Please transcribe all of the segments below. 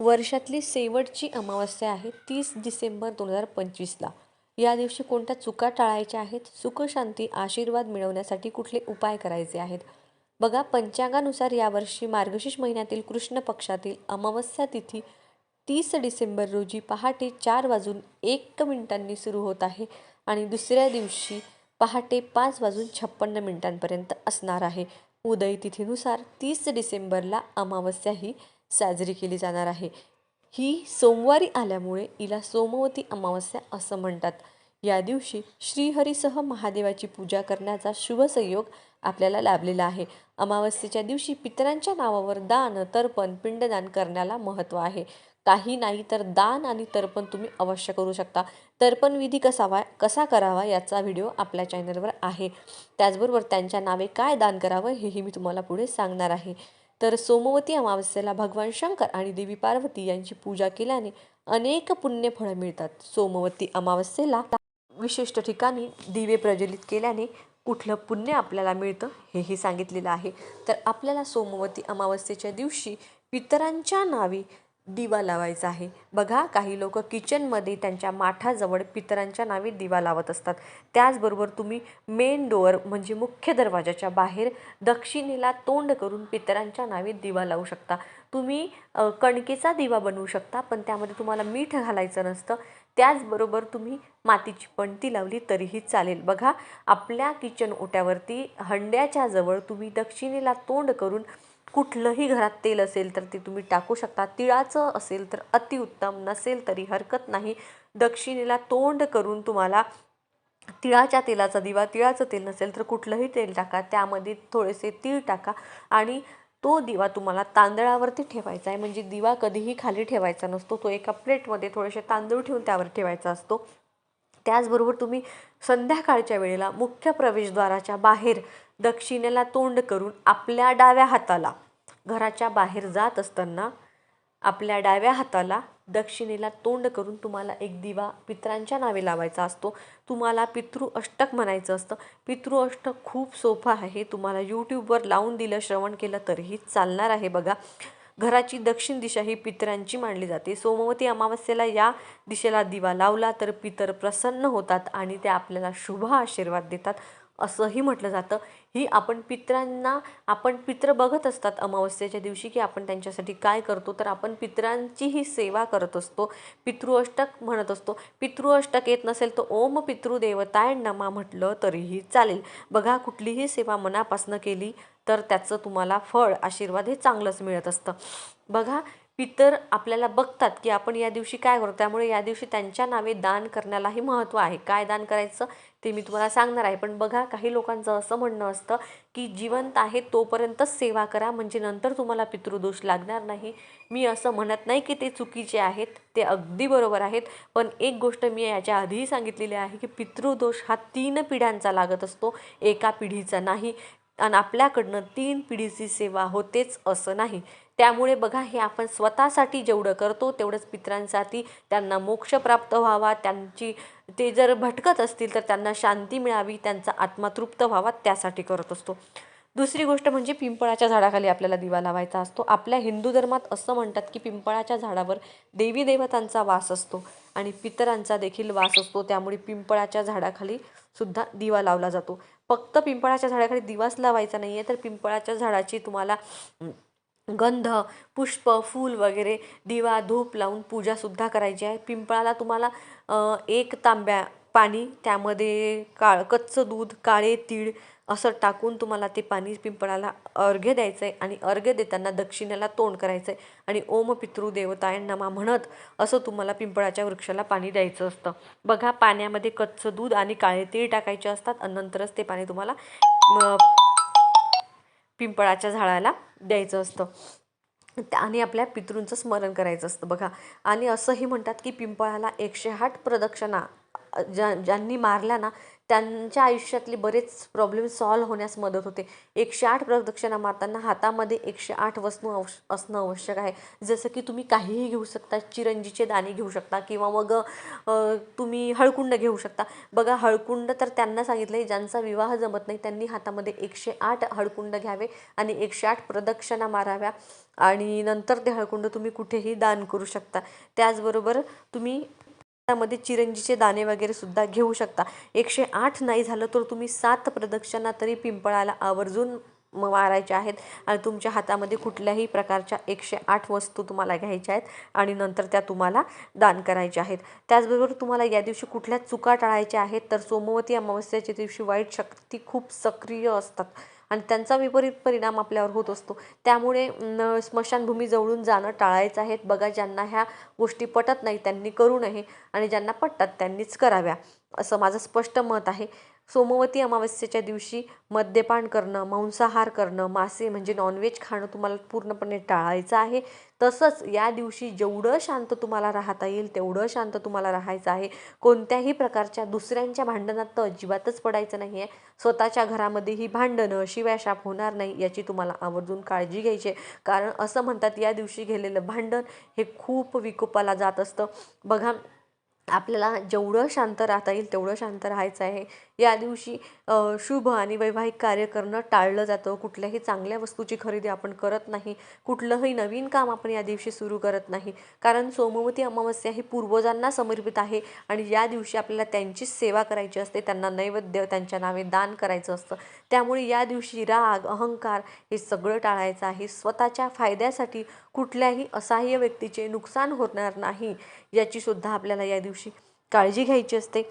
वर्षातली शेवटची अमावस्या आहे तीस डिसेंबर दोन हजार पंचवीसला. या दिवशी कोणत्या चुका टाळायच्या आहेत? सुखशांती आशीर्वाद मिळवण्यासाठी कुठले उपाय करायचे आहेत? बघा पंचांगानुसार यावर्षी मार्गशीर्ष महिन्यातील कृष्ण पक्षातील अमावस्या तिथी तीस डिसेंबर रोजी पहाटे चार वाजून एक मिनिटांनी सुरू होत आहे आणि दुसऱ्या दिवशी पहाटे पाच वाजून छप्पन्न मिनिटांपर्यंत असणार आहे. उदय तिथीनुसार तीस डिसेंबरला अमावस्या ही साजरी केली जाणार आहे. ही सोमवारी आल्यामुळे हिला सोमवती अमावस्या असं म्हणतात. या दिवशी श्रीहरीसह महादेवाची पूजा करण्याचा शुभ संयोग आपल्याला लाभलेला आहे. अमावस्येच्या दिवशी पितरांच्या नावावर दान तर्पण पिंडदान करण्याला महत्त्व आहे. काही नाही तर दान आणि तर्पण तुम्ही अवश्य करू शकता. तर्पण विधी कसावा कसा करावा याचा व्हिडिओ आपल्या चॅनलवर आहे. त्याचबरोबर त्यांच्या नावे काय दान करावं हेही मी तुम्हाला पुढे सांगणार आहे. तर सोमवती अमावस्येला भगवान शंकर आणि देवी पार्वती यांची पूजा केल्याने अनेक पुण्यफळं मिळतात. सोमवती अमावस्येला विशिष्ट ठिकाणी दिवे प्रज्वलित केल्याने कुठलं पुण्य आपल्याला मिळतं हेही सांगितलेलं आहे. तर आपल्याला सोमवती अमावस्येच्या दिवशी पितरांच्या नावी दिवा लावायचा आहे. बघा काही लोक किचनमध्ये त्यांच्या माठाजवळ पितरांच्या नावे दिवा लावत असतात. त्याचबरोबर तुम्ही मेन डोअर म्हणजे मुख्य दरवाजाच्या बाहेर दक्षिणेला तोंड करून पितरांच्या नावे दिवा लावू शकता. तुम्ही कणकेचा दिवा बनवू शकता पण त्यामध्ये तुम्हाला मीठ घालायचं नसतं. त्याचबरोबर तुम्ही मातीची पणती लावली तरीही चालेल. बघा आपल्या किचन ओट्यावरती हंड्याच्या जवळ तुम्ही दक्षिणेला तोंड करून कुठलंही घरात तेल असेल तर ते तुम्ही टाकू शकता. तिळाचं असेल तर अतिउत्तम नसेल तरी हरकत नाही. दक्षिणेला तोंड करून तुम्हाला तिळाच्या तेलाचा दिवा तिळाचं तेल नसेल तर कुठलंही तेल टाका. त्यामध्ये थोडेसे तीळ टाका आणि तो दिवा तुम्हाला तांदळावरती ठेवायचा आहे. म्हणजे दिवा कधीही खाली ठेवायचा नसतो. तो एका प्लेटमध्ये थोडेसे तांदूळ ठेवून त्यावर ठेवायचा असतो. त्याचबरोबर तुम्ही संध्याकाळच्या वेळेला मुख्य प्रवेशद्वाराच्या बाहेर दक्षिणेला तोंड करून आपल्या डाव्या हाताला घराच्या बाहेर जात असताना आपल्या डाव्या हाताला दक्षिणेला तोंड करून तुम्हाला एक दिवा पितरांच्या नावे लावायचा असतो. तुम्हाला पितृ अष्टक म्हणायचं असतं. पितृ अष्टक खूप सोपं आहे. तुम्हाला यूट्यूबवर लावून दिलं श्रवण केलं तरीही चालणार आहे बघा. घराची दक्षिण दिशा ही पितरांची मानली जाते. सोमवती अमावस्येला या दिशेला दिवा लावला तर पितर प्रसन्न होतात आणि ते आपल्याला शुभ आशीर्वाद देतात. असंही म्हटलं जातं. ही आपण पितरांना आपण पित्र बघत असतात अमावस्येच्या दिवशी की आपण त्यांच्यासाठी काय करतो तर आपण पितरांची ही सेवा करत असतो. पितृअष्टक म्हणत असतो. पितृअष्टक येत नसेल तर ओम पितृदेवताय नमा म्हटलं तरीही चालेल. बघा कुठलीही सेवा मनापासनं केली तर त्याचं तुम्हाला फळ आशीर्वाद हे चांगलंच मिळत असतं. बघा पितर आपल्याला बघतात की आपण या दिवशी काय करतो त्यामुळे या दिवशी त्यांच्या नावे दान करण्यालाही महत्त्व आहे. काय दान करायचं? ते मी तुम्हाला सांगणार आहे. पण बघा काही लोकांचं असं म्हणणं असतं की जिवंत आहे तोपर्यंतच सेवा करा म्हणजे नंतर तुम्हाला पितृदोष लागणार नाही. मी असं म्हणत नाही की ते चुकीचे आहेत ते अगदी बरोबर आहेत. पण एक गोष्ट मी याच्या आधीही सांगितलेली आहे की पितृदोष हा तीन पिढ्यांचा लागत असतो. एका पिढीचा नाही. आणि आपल्याकडनं तीन पिढीची सेवा होतेच असं नाही. त्यामुळे बघा हे आपण स्वतःसाठी जेवढं करतो तेवढंच पितरांसाठी त्यांना मोक्ष प्राप्त व्हावा. त्यांची ते जर भटकत असतील तर त्यांना शांती मिळावी त्यांचा आत्मा तृप्त व्हावा त्यासाठी करत असतो. दुसरी गोष्ट म्हणजे पिंपळाच्या झाडाखाली आपल्याला दिवा लावायचा असतो. आपल्या हिंदू धर्मात असं म्हणतात की पिंपळाच्या झाडावर देवी देवतांचा वास असतो आणि पितरांचा देखील वास असतो. त्यामुळे पिंपळाच्या झाडाखाली सुद्धा दिवा लावला जातो. फक्त पिंपळाच्या झाडाखाली दिवाच लावायचा नाही आहे तर पिंपळाच्या झाडाची तुम्हाला गंध पुष्प फूल वगैरे दिवा धूप लावून पूजासुद्धा करायची आहे. पिंपळाला तुम्हाला एक तांब्या पाणी त्यामध्ये काळ कच्चं दूध काळे तीळ असं टाकून तुम्हाला ते पाणी पिंपळाला अर्घ्य द्यायचं आहे आणि अर्घ्य देताना दक्षिणेला तोंड करायचं आहे आणि ओम पितृ देवताय नमा म्हणत असं तुम्हाला पिंपळाच्या वृक्षाला पाणी द्यायचं असतं. बघा पाण्यामध्ये कच्चं दूध आणि काळे तीळ टाकायचे असतात आणि नंतरच ते पाणी तुम्हाला पिंपळाच्या झाडाला द्यायचं असतं. त्या- आणि आपल्या पितृंचं स्मरण करायचं असतं. बघा आणि असंही म्हणतात की पिंपळाला एकशे आठ प्रदक्षिणा ज्या ज्यांनी मारल्या ना त्यांच्या आयुष्यातले बरेच प्रॉब्लेम सॉल्व होण्यास मदत होते. एकशे आठ प्रदक्षिणा मारताना हातामध्ये एकशे आठ वस्तू अवश असणं आवश्यक आहे. जसं की तुम्ही काहीही घेऊ शकता चिरंजीचे दाणे घेऊ शकता किंवा मग तुम्ही हळकुंड घेऊ शकता. बघा हळकुंड तर त्यांना सांगितलं आहे ज्यांचा विवाह जमत नाही त्यांनी हातामध्ये एकशे आठ हळकुंड घ्यावे आणि एकशे आठ प्रदक्षिणा माराव्या आणि नंतर ते हळकुंड तुम्ही कुठेही दान करू शकता. त्याचबरोबर तुम्ही त्यामध्ये चिरंजीचे दाणे वगैरे सुद्धा घेऊ शकता. एकशे आठ नाही झालं तर तुम्ही सात प्रदक्षिणा तरी पिंपळाला आवर्जून मारायच्या आहेत आणि तुमच्या हातामध्ये कुठल्याही प्रकारच्या एकशे आठ वस्तू तुम्हाला घ्यायच्या आहेत आणि नंतर त्या तुम्हाला दान करायच्या आहेत. त्याचबरोबर तुम्हाला या दिवशी कुठल्या चुका टाळायच्या आहेत तर सोमवती अमावस्याच्या दिवशी वाईट शक्ती खूप सक्रिय असतात. आणि त्यांचा विपरीत परिणाम आपल्यावर होत असतो. त्यामुळे न स्मशानभूमी जवळून जाणं टाळायचं आहे. बघा ज्यांना ह्या गोष्टी पटत नाही त्यांनी करू नये आणि ज्यांना पटतात त्यांनीच कराव्या असं माझं स्पष्ट मत आहे. सोमवती अमावस्येच्या दिवशी मद्यपान करणं मांसाहार करणं मासे म्हणजे नॉनव्हेज खाणं तुम्हाला पूर्णपणे टाळायचं आहे. तसंच या दिवशी जेवढं शांत तुम्हाला राहता येईल तेवढं शांत तुम्हाला राहायचं आहे. कोणत्याही प्रकारच्या दुसऱ्यांच्या भांडणात तर अजिबातच पडायचं नाही आहे स्वतःच्या घरामध्येही भांडणं शिव्याशाप होणार नाही याची तुम्हाला आवर्जून काळजी घ्यायची आहे. कारण असं म्हणतात या दिवशी गेलेलं भांडण हे खूप विकोपाला जात असतं. बघा आपल्याला जेवढं शांत राहता येईल तेवढं शांत राहायचं आहे. या दिवशी शुभ आणि वैवाहिक कार्य करणं टाळलं जातं. कुठल्याही चांगल्या वस्तूची खरेदी आपण करत नाही. कुठलंही नवीन काम आपण या दिवशी सुरू करत नाही. कारण सोमवती अमावस्या ही पूर्वजांना समर्पित आहे आणि या दिवशी आपल्याला त्यांचीच सेवा करायची असते. त्यांना नैवेद्य त्यांच्या नावे दान करायचं असतं. त्यामुळे या दिवशी राग अहंकार हे सगळं टाळायचं आहे. स्वतःच्या फायद्यासाठी कुठल्याही असहाय्य व्यक्तीचे नुकसान होणार नाही. याची सुद्धा आपल्याला या दिवशी काळजी घ्यायची असते.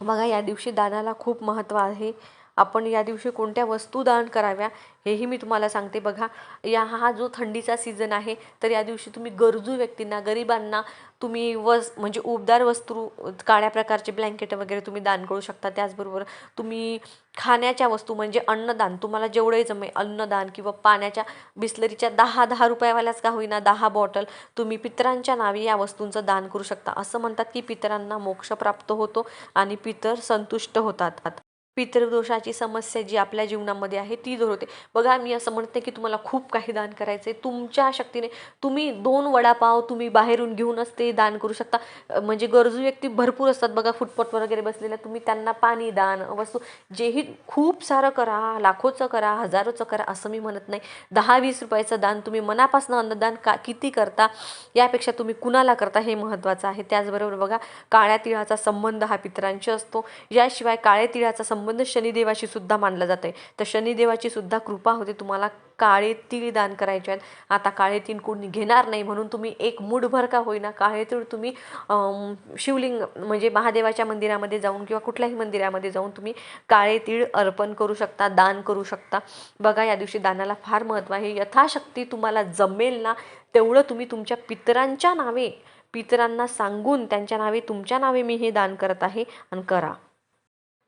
बघा या दिवशी दानाला खूप महत्त्व आहे. आपण या दिवशी कोणत्या वस्तू दान कराव्या हेही मी तुम्हाला सांगते. बघा या हा जो थंडीचा सीझन आहे तर या दिवशी तुम्ही गरजू व्यक्तींना गरिबांना तुम्ही वस म्हणजे उबदार वस्तू काळ्या प्रकारचे ब्लँकेट वगैरे तुम्ही दान करू शकता. त्याचबरोबर तुम्ही खाण्याच्या वस्तू म्हणजे अन्नदान तुम्हाला जेवढंही जमेल अन्नदान किंवा पाण्याच्या बिस्लरीच्या दहा दहा रुपयावाल्याच का होईना दहा बॉटल तुम्ही पितरांच्या नावे या वस्तूंचं दान करू शकता. असं म्हणतात की पितरांना मोक्ष प्राप्त होतो आणि पितर संतुष्ट होतात. पितृदोषाची समस्या जी आपल्या जीवनामध्ये आहे ती दूर होते. बघा मी असं म्हणते की तुम्हाला खूप काही दान करायचं आहे तुमच्या शक्तीने तुम्ही दोन वडापाव तुम्ही बाहेरून घेऊनच ते दान करू शकता. म्हणजे गरजू व्यक्ती भरपूर असतात. बघा फुटपाथवर वगैरे बसलेल्या तुम्ही त्यांना पाणी दान वस्तू जेही खूप सारं करा लाखोचं करा हजारोचं करा असं मी म्हणत नाही. दहा वीस रुपयाचं दान तुम्ही मनापासून अन्नदान का किती करता यापेक्षा तुम्ही कुणाला करता हे महत्त्वाचं आहे. त्याचबरोबर बघा काळ्या तिळाचा संबंध हा पितरांशी असतो. याशिवाय काळ्या तिळाचा संबंध शनिदेवाशी सुद्धा मानला जात आहे तर शनिदेवाची सुद्धा कृपा होते तुम्हाला काळे तीळ दान करायचे आहेत. आता काळे तीळ कोणी घेणार नाही म्हणून तुम्ही एक मूठभर का होईना काळे तीळ तुम्ही शिवलिंग म्हणजे महादेवाच्या मंदिरामध्ये जाऊन किंवा कुठल्याही मंदिरामध्ये जाऊन तुम्ही काळे तीळ अर्पण करू शकता दान करू शकता. बघा या दिवशी दानाला फार महत्त्व आहे. यथाशक्ती तुम्हाला जमेल ना तेवढं तुम्ही तुमच्या पितरांच्या नावे पितरांना सांगून त्यांच्या नावे तुमच्या नावे मी हे दान करत आहे आणि करा.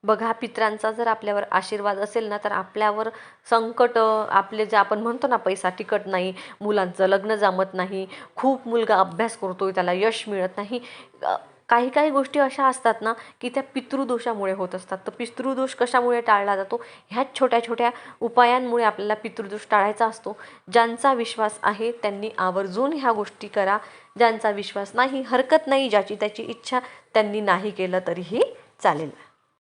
बघा पितरांचा जर आपल्यावर आशीर्वाद असेल ना तर आपल्यावर संकट आपले जे आपण म्हणतो ना पैसा टिकट नाही मुलांचं लग्न जमत नाही खूप मुलगा अभ्यास करतो त्याला यश मिळत नाही काही काही गोष्टी अशा असतात ना की त्या पितृदोषामुळे होत असतात. तर पितृदोष कशामुळे टाळला जातो? ह्याच छोट्या छोट्या उपायांमुळे आपल्याला पितृदोष टाळायचा असतो. ज्यांचा विश्वास आहे त्यांनी आवर्जून ह्या गोष्टी करा. ज्यांचा विश्वास नाही हरकत नाही ज्याची त्याची इच्छा त्यांनी नाही केलं तरीही चालेल.